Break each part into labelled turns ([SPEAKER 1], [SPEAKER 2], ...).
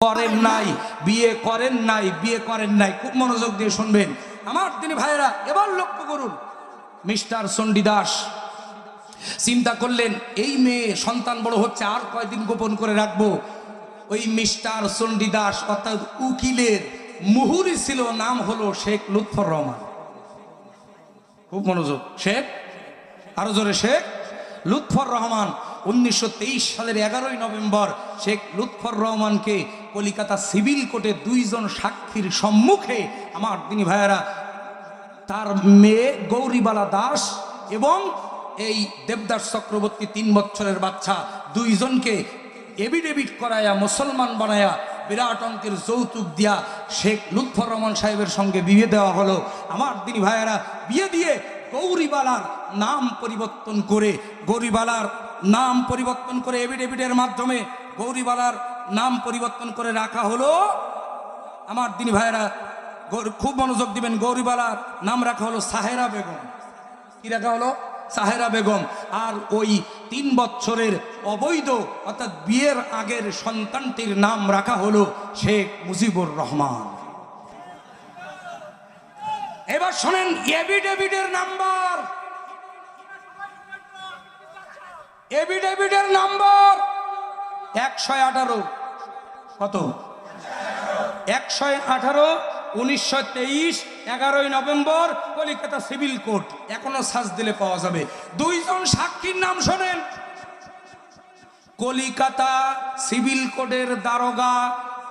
[SPEAKER 1] করেন নাই বিয়ে করেন নাই বিয়ে করেন নাই। খুব মনোযোগ দিয়ে শুনবেন। আমার তিনি ভাইয়েরা এবার লক্ষ্য করুন। মিস্টার চণ্ডীদাস চিন্তা করলেন এই মেয়ে সন্তান বড় হচ্ছে আর কয়দিন গোপন করে রাখব? ওই মিস্টার চণ্ডীদাস অর্থাৎ উকিলের মুহুরি ছিল নাম হলো শেখ লুৎফর রহমান। খুব মনোযোগ। শেখ? আরও জোরে শেখ? লুৎফর রহমান উনিশশো তেইশ সালের এগারোই নভেম্বর শেখ লুৎফর রহমানকে কলিকাতা সিভিল কোর্টে দুইজন সাক্ষীর সম্মুখে আমার দিনী ভাইয়েরা, তার মেয়ে গৌরীবালা দাস এবং এই দেবদাস চক্রবর্তী তিন বছরের বাচ্চা দুইজনকে এভিডেভিট করায়া, মুসলমান বানায়া, বিরাট অঙ্কের যৌতুক দিয়া শেখ লুৎফর রহমান সাহেবের সঙ্গে বিয়ে দেওয়া হলো। আমার দিনী ভাইয়েরা, বিয়ে দিয়ে গৌরীবালার নাম পরিবর্তন করে, গৌরীবালার নাম পরিবর্তন করে এভিডেভিটের মাধ্যমে গৌরীবালার নাম পরিবর্তন করে রাখা হলো, আমার দিনী ভাইয়েরা খুব মনোযোগ দিবেন, গৌরীবালার নাম রাখা হলো সাহেরা বেগম। কি রাখা হলো? সাহেরা বেগম। আর ওই তিন বছরের অবৈধ, অর্থাৎ বিয়ের আগের সন্তানটির নাম রাখা হলো শেখ মুজিবুর রহমান। এবার শোনেন এভিডেভিডের নাম্বার। এভিডেভিডের নাম্বার। একশো আঠারো। কত? একশো আঠারো, উনিশশো তেইশ, এগারোই নভেম্বর, কলিকাতা সিভিল কোর্ট। এখনও সার্চ দিলে পাওয়া যাবে। দুইজন সাক্ষীর নাম শোনেন। কলিকাতা সিভিল কোর্টের দারোগা,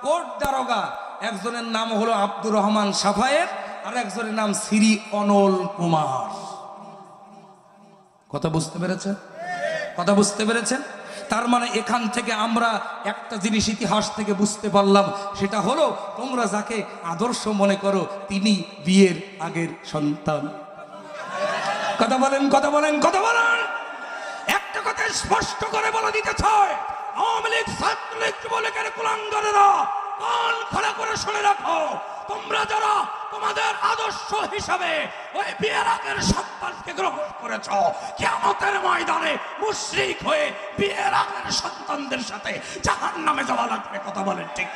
[SPEAKER 1] কোর্ট দারোগা। একজনের নাম হলো আব্দুর রহমান সাফায়েত, আর একজনের নাম শ্রী অনল কুমার। কথা বুঝতে পেরেছেন? কথা বুঝতে পেরেছেন? তার মানে এখান থেকে আমরা একটা জিনিস ইতিহাস থেকে বুঝতে পারলাম, সেটা হলো তোমরা যাকে আদর্শ মনে করো, তিনি বিয়ের আগের সন্তান। কথা বলেন কথা বলেন কথা বলেন। একটা কথা স্পষ্ট করে বলে দিতে চায় আওয়ামী লীগ, ছাত্রলীগ, যুবলীগের কুলাঙ্গারেরা, কান খোলা করে শুনে রাখো তোমরা যারা তোমাদের আদর্শ হিসাবে ওই বিয়ের আগের সন্তানকে গ্রহণ করেছ কেমতের ময়দানে মুশ্রিক হয়ে বিয়ের আগের সন্তানদের সাথে জাহান নামে যাওয়া লাগবে, কথা বলেন ঠিক?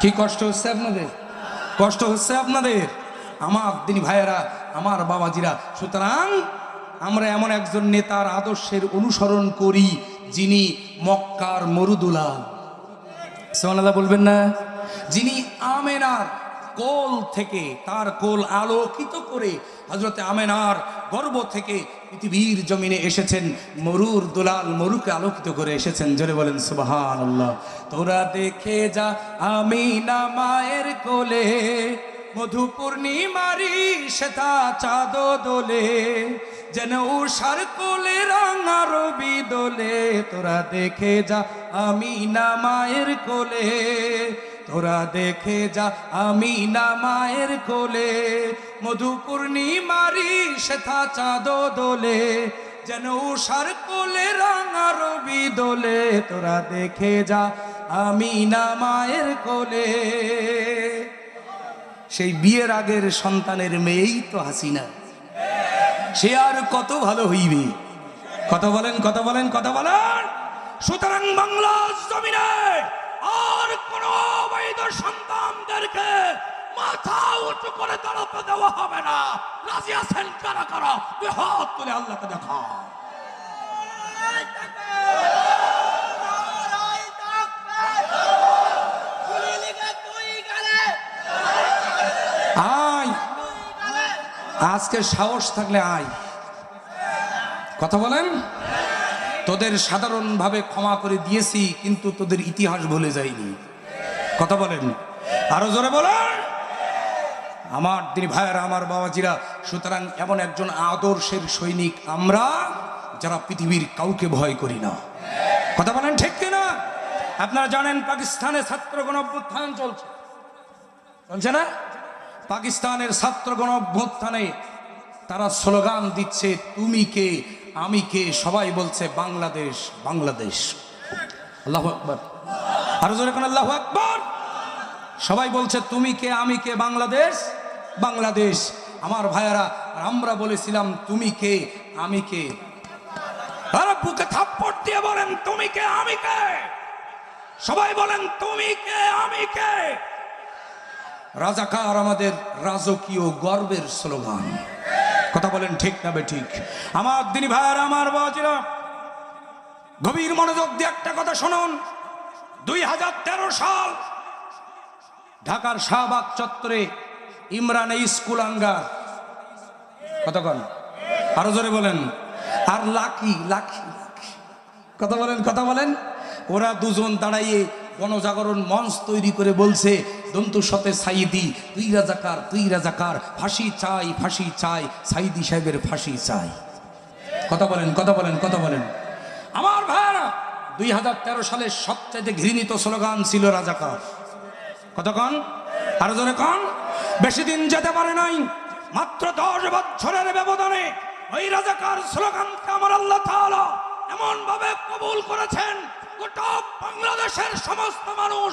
[SPEAKER 1] কি কষ্ট হচ্ছে আপনাদের কষ্ট হচ্ছে আপনাদের আমার দিনী ভাইয়েরা, আমার বাবাজিরা। সুতরাং আমরা এমন একজন নেতার আদর্শের অনুসরণ করি, যিনি মক্কার মরুদুলাল। সোনাদা বলবেন না? যিনি আমেনার কোল থেকে, তার কোল আলোকিত করে হজরতে আমেনার গর্ব থেকে পৃথিবীর জমিনে এসেছেন মরুর দুলাল মরুকে আলোকিত করে এসেছেন। জোরে বলেন সুবাহান আল্লাহ তোরা দেখে যা আমিনা মায়ের কোলে মধু পূর্ণিমারি সেতা চাঁদ দোলে, যেন উষার কোলে রাঙা রবি দোলে তোরা দেখে যা আমি না মায়ের কোলে, তোরা দেখে যা আমি না মায়ের কোলে মধু পূর্ণিমারি সেথা চাঁদ দোলে, যেন উষার কোলে রাঙা রবি দোলে তোরা দেখে যা আমি না মায়ের কোলে। সেই বিয়ের আগের সন্তানের মেয়েই তো হাসিনা। সে আর কত ভালো হইবে? কথা বলেন কথা বলেন কথা বলেন। সুতরাং বাংলা জমিনে আর কোন অবৈধ সন্তানদেরকে মাথা উঁচু করে দাঁড়াতে দেওয়া হবে না। রাজি আছেন কারা কারা হাত তুলে আল্লাহকে দেখা আজকে সাহস থাকলে আয়। কথা বলেন? তোদের সাধারণভাবে ক্ষমা করে দিয়েছি, কিন্তু তোদের ইতিহাস ভুলে যায়নি কথা বলেন। আরও জোরে বলেন। আমার তিনি ভাইয়েরা, আমার বাবাজিরা, সুতরাং এমন একজন আদর্শের সৈনিক আমরা যারা পৃথিবীর কাউকে ভয় করি না। কথা বলেন ঠিক কিনা? আপনারা জানেন পাকিস্তানে ছাত্রগণ অভ্যুত্থান চলছে। চলছে না? পাকিস্তানের ছাত্রগণ অভ্যুত্থানে তারা স্লোগান দিচ্ছে, তুমি কে? আমি কে? সবাই বলছে, বাংলাদেশ বাংলাদেশ। আল্লাহ আকবর। আরও জোরে আল্লাহ আকবর? সবাই বলছে, তুমি কে? আমি কে? বাংলাদেশ বাংলাদেশ। আমার ভাইয়ারা আমরা বলেছিলাম, তুমি কে? আমি কে? আরে বুকে থাপ্পড় দিয়ে বলেন, তুমি কে? আমি কে? সবাই বলেন, তুমি কে? আমি কে? রাজাকার আমাদের রাজকীয় গর্বের স্লোগান। কথা বলেন ঠিক না ঠিক? আমার দিনী ভাইয়ারা, আমার বাজিরা গভীর মনোযোগ দিয়ে একটা কথা শুনুন। দুই হাজার তেরো সাল ঢাকার শাহবাগ চত্বরে ইমরান স্কুল আঙ্গার। কতক্ষণ আরও জোরে বলেন। আর লাকি লাকি লাকি। কথা বলেন কথা বলেন। ওরা দুজন দাঁড়াইয়ে গণজাগরণ মঞ্চ তৈরি করে বলছে, দন্তু সতে সাইদি তুই রাজাকার তুই রাজাকার, ফাঁসি চাই ফাঁসি চাই, সাইদি সাহেবের ফাঁসি চাই। কথা বলেন কথা বলেন কথা বলেন। আমার ভাইয়ারা, দুই হাজার তেরো সালের সবচাইতে ঘৃণিত স্লোগান ছিল রাজাকার। কতক্ষণ আরও জনে কন? বেশি দিন যেতে পারে নাই, মাত্র দশ বছরের ব্যবধানে ওই রাজাকার স্লোগানকে আমার আল্লাহ এমন ভাবে কবুল করেছেন গোটা বাংলাদেশের সমস্ত মানুষ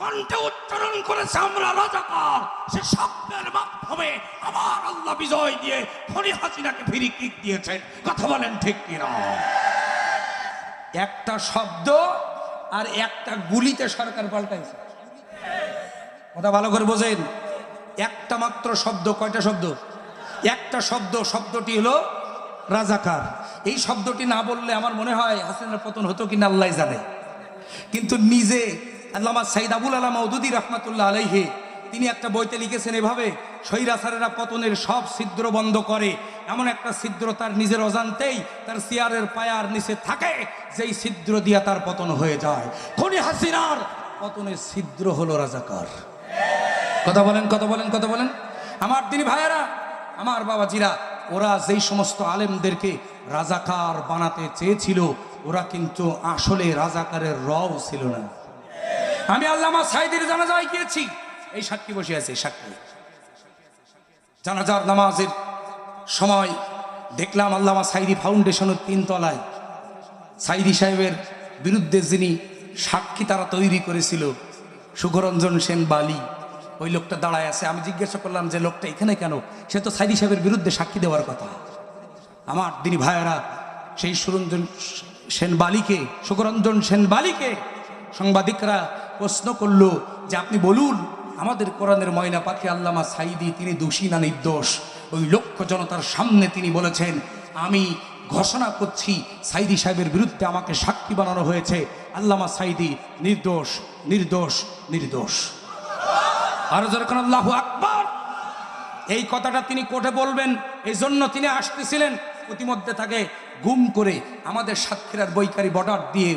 [SPEAKER 1] কণ্ঠে উচ্চারণ করেছে, আমরা রাজাকার। সে শব্দের মাধ্যমে আমার আল্লাহ বিজয় দিয়ে ফরি হাসিনাকে ফিরি কিক দিয়েছেন। কথা বলেন ঠিক কিনা? একটা শব্দ আর একটা গুলিতে সরকার পাল্টাইছে। কথা ভালো করে বোঝেন। একটা মাত্র শব্দ, কয়টা শব্দ? একটা শব্দ, শব্দটি হলো রাজাকার। এই শব্দটি না বললে আমার মনে হয় হাসিনার পতন হতো কিনা আল্লাহ জানে। কিন্তু নিজে আল্লামা সাইদ আবুল আলাহ মৌদুদি রহমাতুল্লাহ আলাইহে, তিনি একটা বইতে লিখেছেন এভাবে স্বৈরাচারেরা পতনের সব ছিদ্র বন্ধ করে। এমন একটা ছিদ্র তার নিজের অজান্তেই তার চেয়ারের পায়ার নিচে থাকে, যেই ছিদ্র দিয়া তার পতন হয়ে যায়। খনি হাসিনার পতনের ছিদ্র হলো রাজাকার। কথা বলেন কথা বলেন কথা বলেন। আমার তিনি ভাইয়েরা, আমার বাবাজিরা ওরা যেই সমস্ত আলেমদেরকে রাজাকার বানাতে চেয়েছিল, ওরা কিন্তু আসলে রাজাকারের রও ছিল না। আমি আল্লামা সাইদের জানাজায় গিয়েছি। এই সাক্ষী বসে আছে সাক্ষী। জানাজার নামাজের সময় দেখলাম আল্লামা সাইদি ফাউন্ডেশনের তিনতলায় সাইদি সাহেবের বিরুদ্ধে যিনি সাক্ষী তারা তৈরি করেছিল সুখরঞ্জন সেন বালি। ওই লোকটা দাঁড়ায় আছে। আমি জিজ্ঞাসা করলাম, যে লোকটা এখানে কেন? সে তো সাইদি সাহেবের বিরুদ্ধে সাক্ষী দেওয়ার কথা। আমার দিনী ভাইয়েরা, সেই সুরঞ্জন সেন বালিকে সুখরঞ্জন সেন বালিকে সাংবাদিকরা প্রশ্ন করল যে, আপনি বলুন, আমাদের কোরআনের ময়না পাখি আল্লামা সাইদি, তিনি দোষী না নির্দোষ? ওই লক্ষ জনতার সামনে তিনি বলেছেন, আমি ঘোষণা করছি, সাইদি সাহেবের বিরুদ্ধে আমাকে সাক্ষী বানানো হয়েছে। আল্লামা সাইদি নির্দোষ নির্দোষ নির্দোষ। আরও যেরকম আল্লাহ আকবর, এই কথাটা তিনি কোর্টে বলবেন এই জন্য তিনি আসতেছিলেন প্রতিমধ্যে তাকে গুম করে আমাদের সাতক্ষীরার বৈকারী বর্ডার দিয়ে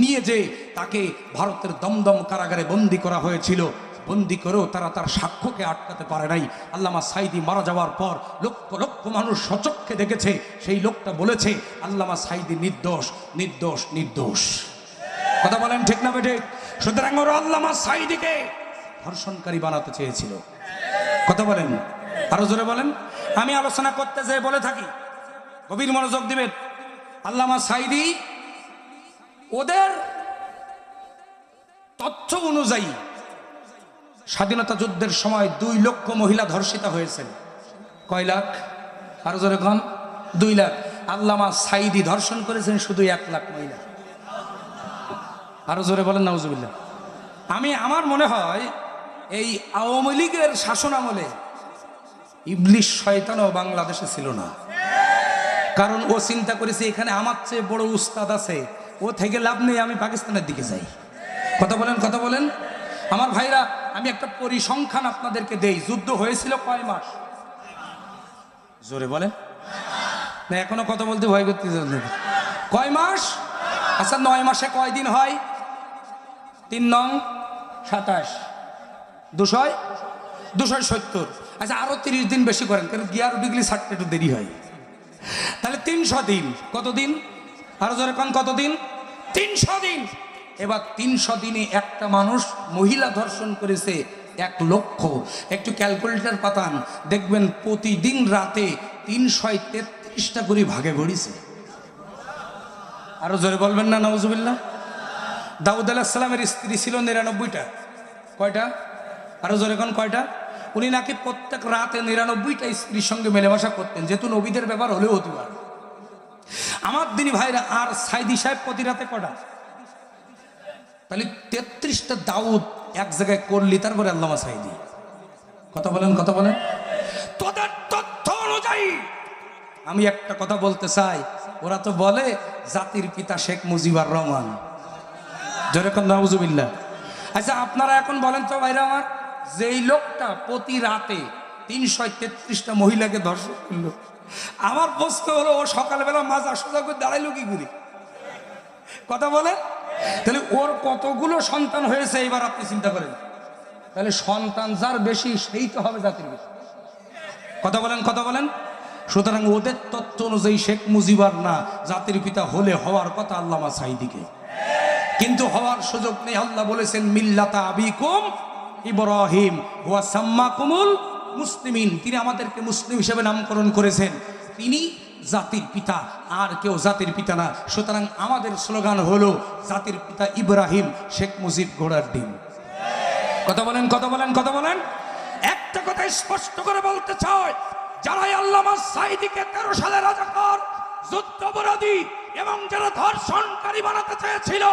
[SPEAKER 1] নিয়ে যে তাকে ভারতের দমদম কারাগারে বন্দি করা হয়েছিল। বন্দি করেও তারা তার সাক্ষ্যকে আটকাতে পারে নাই। আল্লামা সাইদি মারা যাওয়ার পর লক্ষ লক্ষ মানুষ সচক্ষে দেখেছে, সেই লোকটা বলেছে, আল্লামা সাইদি নির্দোষ নির্দোষ নির্দোষ। কথা বলেন ঠিক না বেঠে সুতরাং আল্লামা সাইদিকে ধর্ষণকারী বানাতে চেয়েছিল। কথা বলেন। আরও জোরে বলেন। আমি আলোচনা করতে যেয়ে বলে থাকি, গভীর মনোযোগ দিবেন। আল্লামা সাইদি ওদের তথ্য অনুযায়ী স্বাধীনতা যুদ্ধের সময় দুই লক্ষ মহিলা ধর্ষিতা হয়েছেন। কয় লাখ? আরও জোরে কন। দুই লাখ। আল্লামা সাইদি ধর্ষণ করেছেন শুধু এক লাখ মহিলা। আরও জোরে বলেন, নাউজুবিল্লাহ। আমি, আমার মনে হয় এই আওয়ামী লীগের শাসন আমলে ইবলিশ শয়তানও বাংলাদেশে ছিল না। কারণ ও চিন্তা করেছে, এখানে আমার চেয়ে বড় উস্তাদ আছে, ও থেকে লাভ নেই, আমি পাকিস্তানের দিকে যাই। কথা বলেন কথা বলেন। আমার ভাইরা, আমি একটা পরিসংখ্যান আপনাদেরকে দেই। যুদ্ধ হয়েছিল কয় মাস? জোরে বলেন। না, এখনও কথা বলতে ভয় করতে কয় মাস? আচ্ছা নয় মাসে কয় দিন হয়? তিন নং সাতাশ। দুশয়? দুশয় সত্তর। আচ্ছা আরও তিরিশ দিন বেশি করেন কারণ গিয়ার ডিগ্রি ছাড়তে একটু দেরি হয়? তাহলে তিনশো দিন কতদিন আরও জোরে কন কতদিন তিনশো দিন। এবার তিনশো দিনে একটা মানুষ মহিলা ধর্ষণ করেছে এক লক্ষ। একটু ক্যালকুলেটর পাতান, দেখবেন প্রতিদিন রাতে তিনশো তেত্রিশটা করে ভাগে গড়িছে আরও জোরে বলবেন না নওয়াজুবিল্লাহ দাউদ আলাহিসাল্লামের স্ত্রী ছিল নিরানব্বইটা। কয়টা? আরও জোরে কয়টা? উনি নাকি প্রত্যেক রাতে নিরানব্বইটা স্ত্রীর সঙ্গে মেলামেশা করতেন, যেহেতু নবীদের ব্যাপার হলেও হতে পারে আমার দিনী ভাইরা, আর সাইদি সাহেব প্রতি রাতে কটা? তাহলে তেত্রিশটা দাউদ এক জায়গায় করলি, তারপরে আল্লামা সাইদি। কথা বলেন কথা বলেন। তোদের তথ্য অনুযায়ী, আমি একটা কথা বলতে চাই, ওরা তো বলে জাতির পিতা শেখ মুজিবুর রহমান। যেরকম নজুবিল্লা আচ্ছা আপনারা এখন বলেন তো ভাইরা আমার। যেই লোকটা প্রতি রাতে তিনশো তেত্রিশটা মহিলাকে ধর্ষণ করল। আমার প্রশ্ন হলো, ও সকালবেলা মাছ আসা করে দাঁড়াইলো কি করে? কথা বলেন। তাহলে ওর কতগুলো সন্তান হয়েছে এবার আপনি চিন্তা করেন। তাহলে সন্তান যার বেশি, সেই তো হবে জাতির বেশি কথা বলেন কথা বলেন। সুতরাং ওদের তত্ত্ব অনুযায়ী শেখ মুজিবার না, জাতির পিতা হলে হওয়ার কথা আল্লামা সাইদিকে কিন্তু হওয়ার সুযোগ নেই, আল্লাহ বলেছেন, মিল্লাতা আবিকুম ইব্রাহিম হুয়া সাম্মাকুমুল মুসলিমিন। তিনি আমাদেরকে মুসলিম হিসেবে নামকরণ করেছেন। তিনি জাতির পিতা, আর কেউ জাতির পিতা না। সুতরাং আমাদের স্লোগান হলো, জাতির পিতা ইব্রাহিম, শেখ মুজিব ঘোড়ার ডিম। কথা বলেন কথা বলেন কথা বলেন। একটা কথা স্পষ্ট করে বলতে চাই, যারাই আল্লামা সাইদিকে তেরো সালে রাজাকার যুদ্ধপরাধী এবং যারা ধর্ষণকারী বানাতে চেয়েছিল,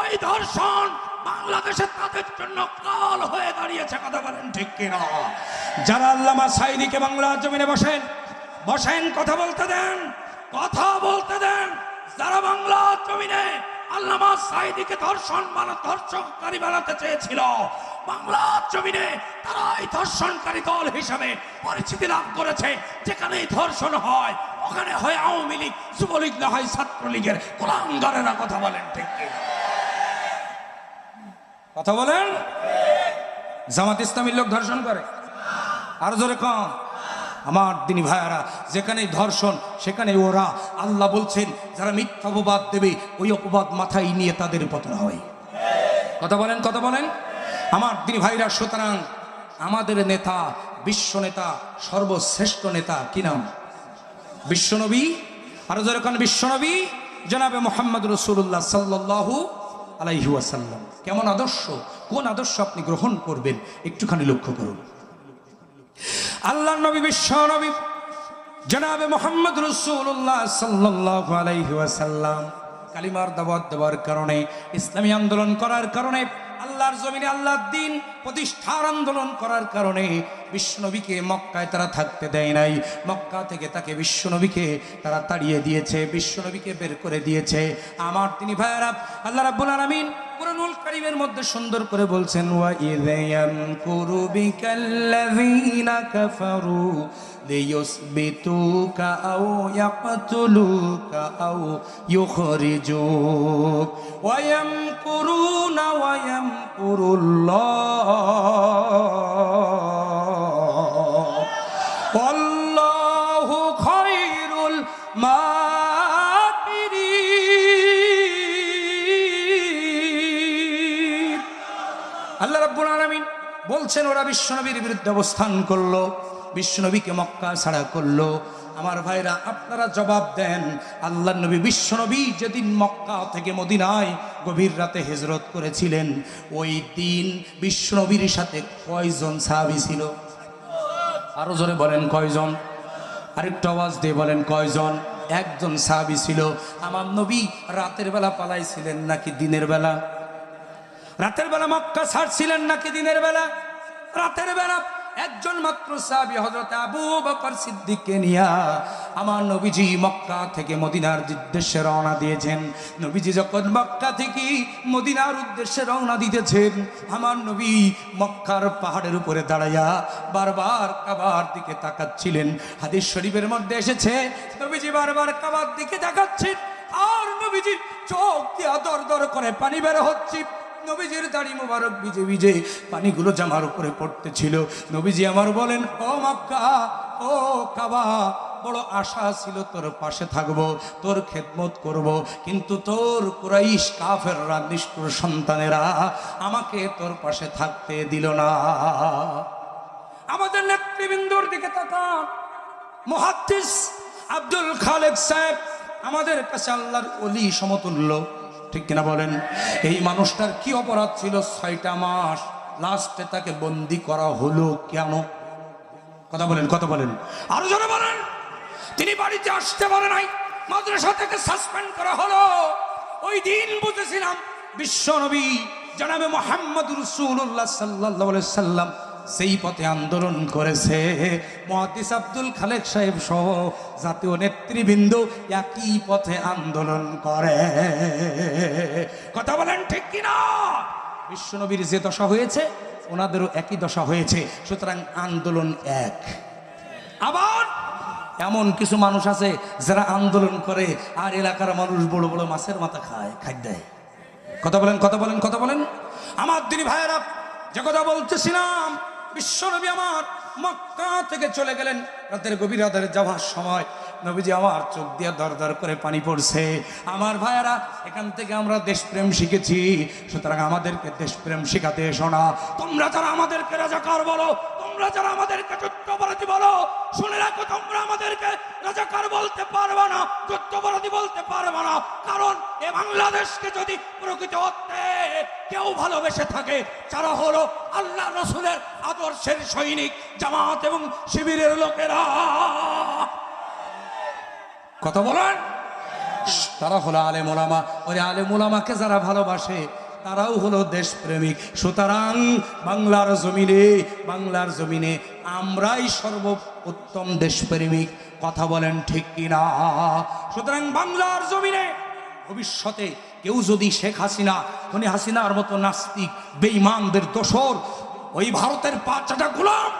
[SPEAKER 1] ওই ধর্ষণ বাংলাদেশে তাদের জন্য কাল হয়ে দাঁড়িয়েছে, কথা বলেন ঠিক কিনা? যারা আল্লামা সাইদিকে বাংলার জমিনে বসেন বসেন, কথা বলতে দেন, কথা বলতে দেন। যারা বাংলার জমিনে আল্লামা সাইদিকে ধর্ষণ বানা, ধর্ষণকারী বানাতে চেয়েছিল বাংলার জমিনে তারা এই ধর্ষণকারী দল হিসাবে পরিচিতি লাভ করেছে। যেখানে ধর্ষণ হয়, ওখানে হয় আওয়ামী লীগ, যুবলীগ না হয় ছাত্রলীগের। কোলাঙ্গারেরা কথা বলেন ঠিক? কথা বলেন? জামাত ইসলামীর লোক ধর্ষণ করে। আরও জোরে কম আমার দিনী ভাইয়ারা যেখানে ধর্ষণ সেখানে ওরা আল্লাহ বলছেন, যারা মিথ্যা অপবাদ দেবে, ওই অপবাদ মাথায় নিয়ে তাদের পতন হয়। কথা বলেন কথা বলেন। আমার দিনী ভাইরা, সুতরাং আমাদের নেতা, বিশ্ব নেতা, সর্বশ্রেষ্ঠ নেতা, কি নাম? বিশ্বনবী? আরও যেরকম বিশ্বনবী? জনাবে মোহাম্মদ রসুল্লাহ সাল্লাহু আলাইহি ওয়াসাল্লাম। কেমন আদর্শ? কোন আদর্শ আপনি গ্রহণ করবেন? একটুখানি লক্ষ্য করুন। আল্লাহ নবী, বিশ্ব নবী, জনাবে মোহাম্মদ রসুল্লাহ সাল্লাহ আলাইহি ওয়াসাল্লাম, কালিমার দাবাত দেওয়ার কারণে, ইসলামী আন্দোলন করার কারণে আল্লাহর জমিনে আল্লাহর দিন প্রতিষ্ঠার আন্দোলন করার কারণে বিশ্বনবীকে মক্কায় তারা থাকতে দেয় নাই। মক্কা থেকে তাকে বিশ্বনবীকে তারা তাড়িয়ে দিয়েছে, বিশ্বনবীকে বের করে দিয়েছে। আমার তিনি ভাইয়ারা, আল্লাহ রাব্বুল আলামিন কোরআনুল কারীমের মধ্যে সুন্দর করে বলছেন ওয়া ইযাম কুরু বিকাল্লাযীনা কাফারু লিয়ুসবিতুকা আও ইয়াকতুলুকা আও ইউখরিজুক। ওয়া ইয়ামকুরুনা ওয়া ইয়ামকুরুল্লাহ বলছেন, ওরা বিশ্বনবীর বিরুদ্ধে অবস্থান করল, বিশ্বনবীকে মক্কা ছাড়া করল। আমার ভাইরা, আপনারা জবাব দেন আল্লাহ নবী বিশ্বনবী যেদিন মক্কা থেকে মদিনায় গভীর রাতে হেজরত করেছিলেন, ওই দিন বিশ্বনবীর সাথে কয়জন সাহাবি ছিল? আরও জোরে বলেন, কয়জন? আরেকটু আওয়াজ দিয়ে বলেন, কয়জন? একজন সাহাবি ছিল। আমার নবী রাতের বেলা পালাইছিলেন নাকি দিনের বেলা? রাতের বেলা মক্কা ছাড়ছিলেন নাকি দিনের বেলা? রাতের বেলা একজন মাত্র সাহাবী হযরত আবু বকর সিদ্দিককে নিয়া আমার নবীজি মক্কা থেকে মদিনার উদ্দেশ্যে রওনা দিয়েছেন। নবীজি যখন মক্কা থেকে মদিনার উদ্দেশ্যে রওনা দিতেছেন, আমার নবী মক্কার পাহাড়ের উপরে দাঁড়াইয়া বারবার কাবার দিকে তাকাচ্ছিলেন। হাদিস শরীফের মধ্যে এসেছে, নবীজি বারবার কাবার দিকে তাকাচ্ছেন, আর নবীজির চোখ দিয়া দর দর করে পানি বের হচ্ছে। নবীজির দাড়ি মোবারক ভিজে ভিজে পানিগুলো জামার উপরে পড়তেছিল। নবীজি আমার বলেন, ও মক্কা, ও কাবা, বড় আশা ছিল তোর পাশে থাকব, তোর খেদমত করব, কিন্তু তোর কুরাইশ কাফেররা, নিষ্ঠুর সন্তানেরা আমাকে তোর পাশে থাকতে দিল না। আমাদের নেতৃবৃন্দর দিকে তাকান। মহাদ্দিস আব্দুল খালেক সাহেব আমাদের কাছে আল্লাহর অলি সমতুল্য। ঠিক কিনা বলেন? এই মানুষটার কি অপরাধ ছিল? ছয়টা মাস লাস্টে তাকে বন্দি করা হলো কেন? কথা বলেন কথা বলেন। আরও জোরে বলেন। তিনি বাড়িতে আসতে পারে নাই। মাদ্রাসা থেকে সাসপেন্ড করা হলো। ওই দিন বুঝেছিলাম বিশ্ব নবী, জানাবে মোহাম্মদ রসুল্লাহ সাল্লাহ সাল্লাম সেই পথে আন্দোলন করেছে। মহাদিস আব্দুল খালেক সাহেব সহ জাতীয় নেতৃবৃন্দ একই পথে আন্দোলন করে। কথা বলেন ঠিক কিনা? বিশ্বনবীর যে দশা হয়েছে, ওনাদেরও একই দশা হয়েছে। সুতরাং আন্দোলন এক। আবার এমন কিছু মানুষ আছে যারা আন্দোলন করে আর এলাকার মানুষ বড় বড় মাছের মাথা খায় খাদ্য কথা বলেন কথা বলেন কথা বলেন। আমার দিনী ভাইয়েরা যে কথা বলতেছিলাম বিশ্বনবী আমার মক্কা থেকে চলে গেলেন রাতের গভীর রাতের যাওয়ার সময়। নবীজি আমার চোখ দিয়ে দর দর করে পানি পড়ছে। আমার ভাইয়েরা, এখান থেকে আমরা দেশপ্রেম শিখেছি, সুতরাং আমাদেরকে দেশপ্রেম শিখাতে এসো না। তোমরা যারা আমাদেরকে রাজা কার বলো তোমরা যারা আমাদেরকে যুদ্ধপরাধী বলো, শুনে রাখো, তোমরা আমাদেরকে রাজাকার বলতে পারবে না যুদ্ধপরাধী বলতে পারবে না। কারণ এ বাংলাদেশকে যদি প্রকৃত অর্থে কেউ ভালোবেসে থাকে, যারা হলো আল্লাহ রসুলের আদর্শের সৈনিক, জামাত এবং শিবিরের লোকেরা। কথা বলেন? তারা হলো আলে মোলামা ওই আলে মোলামাকে যারা ভালোবাসে তারাও হলো দেশপ্রেমিক। সুতরাং বাংলার জমিনে বাংলার জমিনে আমরাই সর্ব উত্তম দেশপ্রেমিক। কথা বলেন ঠিক কিনা? সুতরাং বাংলার জমিনে ভবিষ্যতে কেউ যদি শেখ হাসিনা, খনি হাসিনার মতো নাস্তিক, বেঈমানদের দোসর ওই ভারতের পাঁচটা গোলাম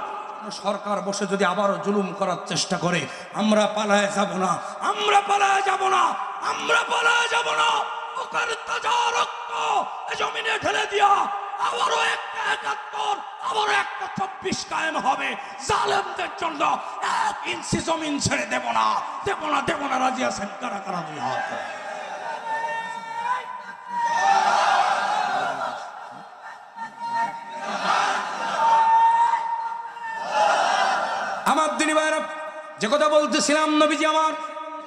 [SPEAKER 1] সরকার বসে যদি আবারও জুলুম করার চেষ্টা করে, আমরা পালায় যাব না, আমরা পালায় যাব না, আমরা পালায় যাব না। তাজা রক্ত জমিনে ঢেলে দিয়া আবারও একটা একাত্তর, আবারও একটা চব্বিশ কায়েম হবে। জালেমদের জন্য এক ইঞ্চি জমিন ছেড়ে দেব না। দেব না দেব না, রাজি আছেন? কারা কারা দুই হাত আমার দিনী ভাইরা, যে কথা বলতেছিলাম নবীজি আমার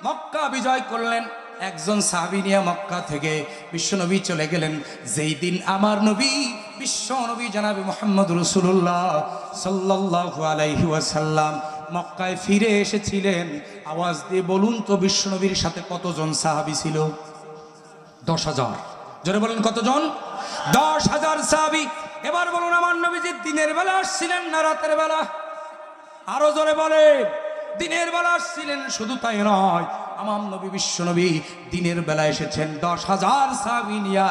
[SPEAKER 1] মক্কা বিজয় করলেন। একজন সাহাবি নিয়ে মক্কা থেকে বিশ্বনবী চলে গেলেন। যেই দিন আমার নবী, বিশ্ব নবী জানাবে মোহাম্মদ রসুল্লাহ সাল্লাহ আলাইহি ওয়াসাল্লাম মক্কায় ফিরে এসেছিলেন। আওয়াজ দিয়ে বলুন তো, বিশ্বনবীর সাথে কতজন সাহাবি ছিল? দশ হাজার। জোরে বলেন কতজন? দশ হাজার সাহাবি। এবার বলুন, আমার নবীজি দিনের বেলা আসছিলেন না রাতের বেলা? আরও জোরে বলে দিনের বেলা আসছিলেন শুধু তাই নয় আমার নবী বিশ্ব নবী দিনের বেলা এসেছেন। দশ হাজার সাবিনিয়া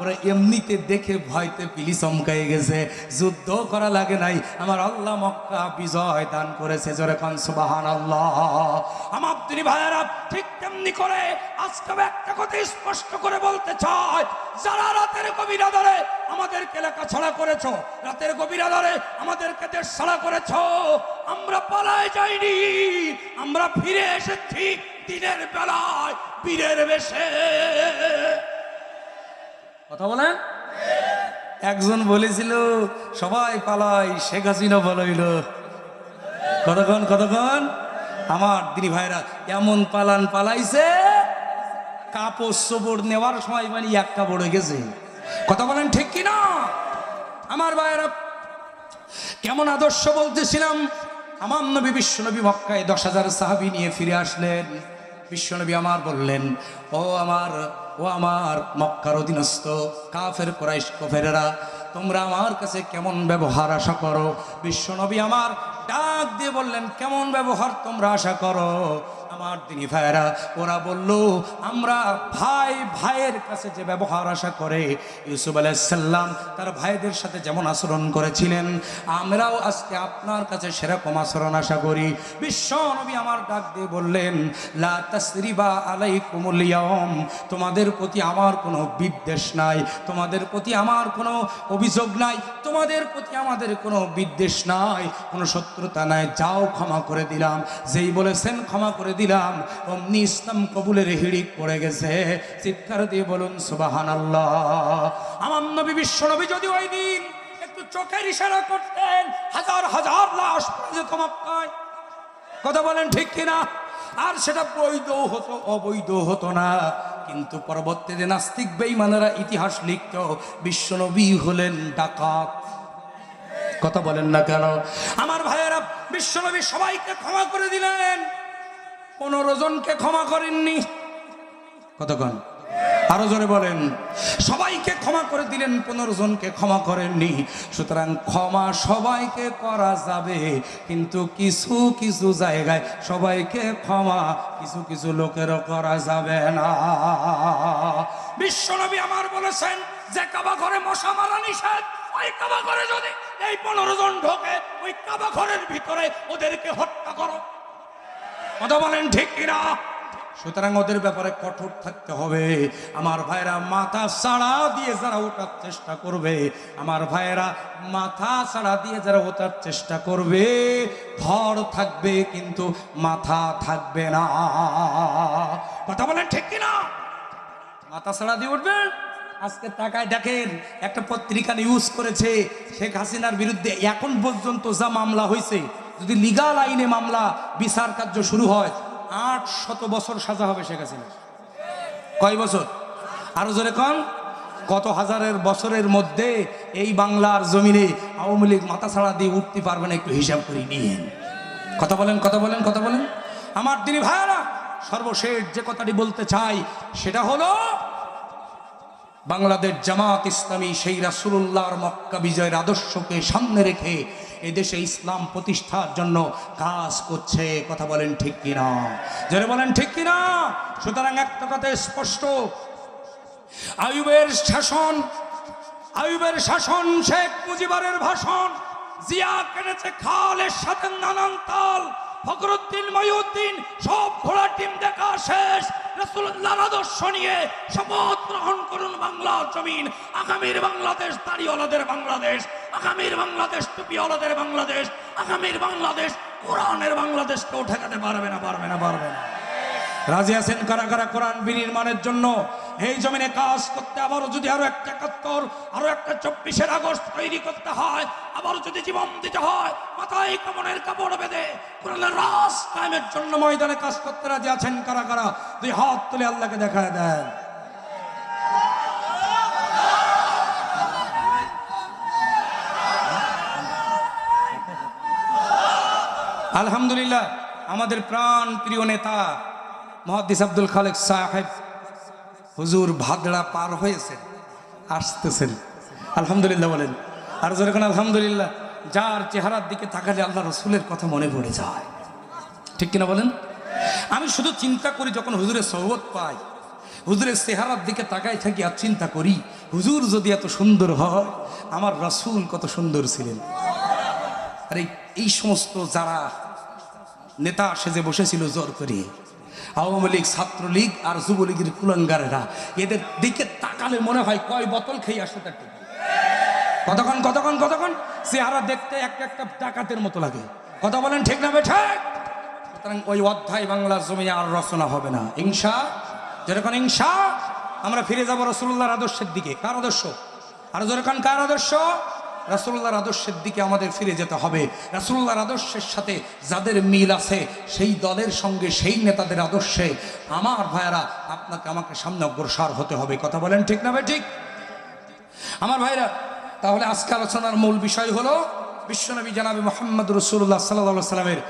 [SPEAKER 1] ওরা এমনিতে দেখে ভয়তে পিলি চমকাই গেছে। যুদ্ধ করা লাগে নাই। আমার আল্লাহ মক্কা বিজয় দান করেছে। জোরে খান সুবাহান আল্লাহ আমার তিনি ভাইয়েরা ঠিক তেমনি করে আজকে একটা কথা স্পষ্ট করে বলতে চায় যারা রাতের গভীর আধারে আমাদেরকে লেখা ছাড়া করেছ, রাতের গভীর আধারে আমাদেরকে দেশ ছাড়া করেছ, আমরা পালায় যাইনি। আমরা ফিরে এসেছি দিনের বেলায়, বীরের বেশে। কথা বলেন? একজন বলেছিল, সবাই পালাই, শেখ হাসিনা বলাইল কতক্ষণ কতক্ষণ? আমার দিদি ভাইরা, এমন পালান পালাইছে, কাপড় চোপড় নেওয়ার সময় মানে এক কাপড় গেছে। কথা বলেন ঠিক কিনা? আমার ভাইরা কেমন আদর্শ বলতেছিলাম, আমার নবী বিশ্বনবী মক্কায় দশ হাজার সাহাবি নিয়ে ফিরে আসলেন। বিশ্বনবী আমার বললেন, ও আমার ও আমার মক্কার অধীনস্থ কাফের কোরাইশ কফেরেরা, তোমরা আমার কাছে কেমন ব্যবহার আশা করো? বিশ্বনবী আমার ডাক দিয়ে বললেন, কেমন ব্যবহার তোমরা আশা করো? আমার দিনী ভাইয়েরা, ওরা বলল, আমরা ভাই ভাইয়ের কাছে যে ব্যবহার আশা করে, ইউসুফ আলাইসাল্লাম তার ভাইদের সাথে যেমন আচরণ করেছিলেন, আমরাও আজকে আপনার কাছে সেরকম আচরণ আশা করি। বিশ্ব নবী আমার ডাক দিয়ে বললেন, লা তাসরিবা আলাইকুমুল ইয়াউম, তোমাদের প্রতি আমার কোনো বিদ্বেষ নাই, তোমাদের প্রতি আমার কোনো অভিযোগ নাই, তোমাদের প্রতি আমাদের কোনো বিদ্বেষ নাই, কোনো শত্রুতা নাই, যাও ক্ষমা করে দিলাম। যেই বলেছেন, ক্ষমা করে দিলাম। অমনি ইসলাম কবুলের হিড়িক পড়ে গেছে। চিৎকার দিয়ে বলুন সুবাহান আল্লাহ আমার নবী বিশ্ব নবী যদি ওই দিন একটু চোখের ইশারা করতেন, হাজার হাজার লাশ পড়ে যেত মক্কায় কথা বলেন ঠিক কিনা? আর সেটা বৈধ হতো, অবৈধ হতো না। কিন্তু পরবর্তীতে নাস্তিক বেইমানেরা ইতিহাস লিখত বিশ্বনবী হলেন ডাকাত। কথা বলেন না কেন? আমার ভাইয়েরা বিশ্বনবী সবাইকে ক্ষমা করে দিলেন। পনেরো জনকে ক্ষমা করেননি। কতক্ষণ? আরও জোরে বলেন। সবাইকে ক্ষমা করে দিলেন, পনেরো জনকে ক্ষমা করেননি। সুতরাং ক্ষমা সবাইকে করা যাবে, কিন্তু কিছু কিছু জায়গায় সবাইকে ক্ষমা, কিছু কিছু লোকেরও করা যাবে না। বিশ্বনবী আমার বলেছেন, যে কাবা ঘরে মশা মারা নিষেধ, ওই কাবা ঘরে যদি এই পনেরো জন ঢোকে, ওই কাবা ঘরের ভিতরে ওদেরকে হত্যা করো। কথা বলেন ঠিক কিনা? সুতরাং ওদের ব্যাপারে কঠোর থাকতে হবে। আমার ভাইরা মাথা ছাড়া দিয়ে যারা ওঠার চেষ্টা করবে, আমার ভাইয়েরা মাথা ছাড়া দিয়ে যারা ওঠার চেষ্টা করবে ধর থাকবে কিন্তু মাথা থাকবে না। কথা বলেন ঠিক কিনা? মাথা ছাড়া দিয়ে উঠবেন? আজকে টাকায় দেখেন, একটা পত্রিকা ইউজ করেছে, শেখ হাসিনার বিরুদ্ধে এখন পর্যন্ত যা মামলা হয়েছে যদি লিগাল আইনে মামলা, বিচার কার্য শুরু হয়, আট শত বছর সাজা হবে শেখ হাসিনা। কয় বছর? আরও জোরে কন। কত হাজারের বছরের মধ্যে এই বাংলার জমিনে আওয়ামী লীগ মাথা ছাড়া দিয়ে উঠতে পারবে না, একটু হিসাব করে নিয়ে কথা বলেন কথা বলেন কথা বলেন। আমার দিনী ভাইয়ারা, সর্বশেষ যে কথাটি বলতে চাই, সেটা হলো, বাংলাদেশ জামাত ইসলামী সেই রাসুল্লাহর মক্কা বিজয়ের আদর্শকে সামনে রেখে এদেশে ইসলাম প্রতিষ্ঠার জন্য কাজ করছে, কথা বলেন ঠিক কিনা? যারা বলেন ঠিক কিনা? সুতরাং একটা কথা স্পষ্ট। আয়ুবের শাসন আয়ুবের শাসন শেখ মুজিবারের ভাষণ। জিয়া কেনেছে খালের সাথে নানান তাল। ফখরুদ্দিন মহিউদ্দিন সব ঘোড়া টিম দেখা শেষ। গ্রহণ করুন বাংলা জমিন। আগামীর বাংলাদেশ, দাড়িওয়ালাদের বাংলাদেশ। আগামীর বাংলাদেশ বাংলাদেশ। আগামীর বাংলাদেশ, কোরআনের বাংলাদেশ কেউ ঠেকাতে পারবে না পারবে না পারবে না। রাজি আছেন কারা কারা কোরআন বিনির্মাণের জন্য? এই জমিনে কাজ করতে আবারও যদি আরও একটা একাত্তর, আরও একটা চব্বিশের আগস্ট তৈরি করতে হয়, আবারও যদি জীবন দিতে হয়, মাথায় কামনের কাপড় বেঁধে কোরআনের রাস কায়েমের জন্য ময়দানে কাজ করতে রাজি আছেন কারা কারা দুই হাত তুলে আল্লাহকে দেখায় দেন। আলহামদুলিল্লাহ, আমাদের প্রাণ প্রিয় নেতা মহাদিস আব্দুল খালেক সাহেব হুজুর ভাদড়া পার হয়েছে, আসতেছেন। আলহামদুলিল্লাহ বলেন। আর যেরকম আলহামদুলিল্লাহ, যার চেহারার দিকে তাকালে আল্লাহ রসুলের কথা মনে পড়ে যায়। ঠিক কিনা বলেন? আমি শুধু চিন্তা করি যখন হুজুরের সহবত পাই, হুজুরের চেহারার দিকে তাকাই থাকি আর চিন্তা করি, হুজুর যদি এত সুন্দর হয়, আমার রসুল কত সুন্দর ছিলেন। আর এই সমস্ত যারা নেতা সেজে বসেছিল জোর করে আওয়ামী লীগ, ছাত্রলীগ আর যুবলীগের কুলঙ্গারেরা এদের দিকে তাকালে মনে হয় কয় বোতল খেয়ে আসতে তার কতক্ষণ কতক্ষণ কতক্ষণ? চেহারা দেখতে একটা একটা ডাকাতের মতো লাগে। কথা বলেন ঠিক না ঠিক। সুতরাং ওই অধ্যায় বাংলার জমি আর রচনা হবে না। ইংসা যেরকম ইংসা আমরা ফিরে যাব রসুল্লাহর আদর্শের দিকে। কার আদর্শ? আর যেরকম কার আদর্শ? রাসুল্লাহর আদর্শের দিকে আমাদের ফিরে যেতে হবে। রাসুল্লাহর আদর্শের সাথে যাদের মিল আছে, সেই দলের সঙ্গে সেই নেতাদের আদর্শে আমার ভাইয়েরা আপনাকে আমাকে সামনে অগ্রসর হতে হবে। কথা বলেন ঠিক না ভাই ঠিক? আমার ভাইরা তাহলে আজকে আলোচনার মূল বিষয় হলো, বিশ্বনবী জানাবি মোহাম্মদ রসুল্লাহ সাল্লা সাল্লামের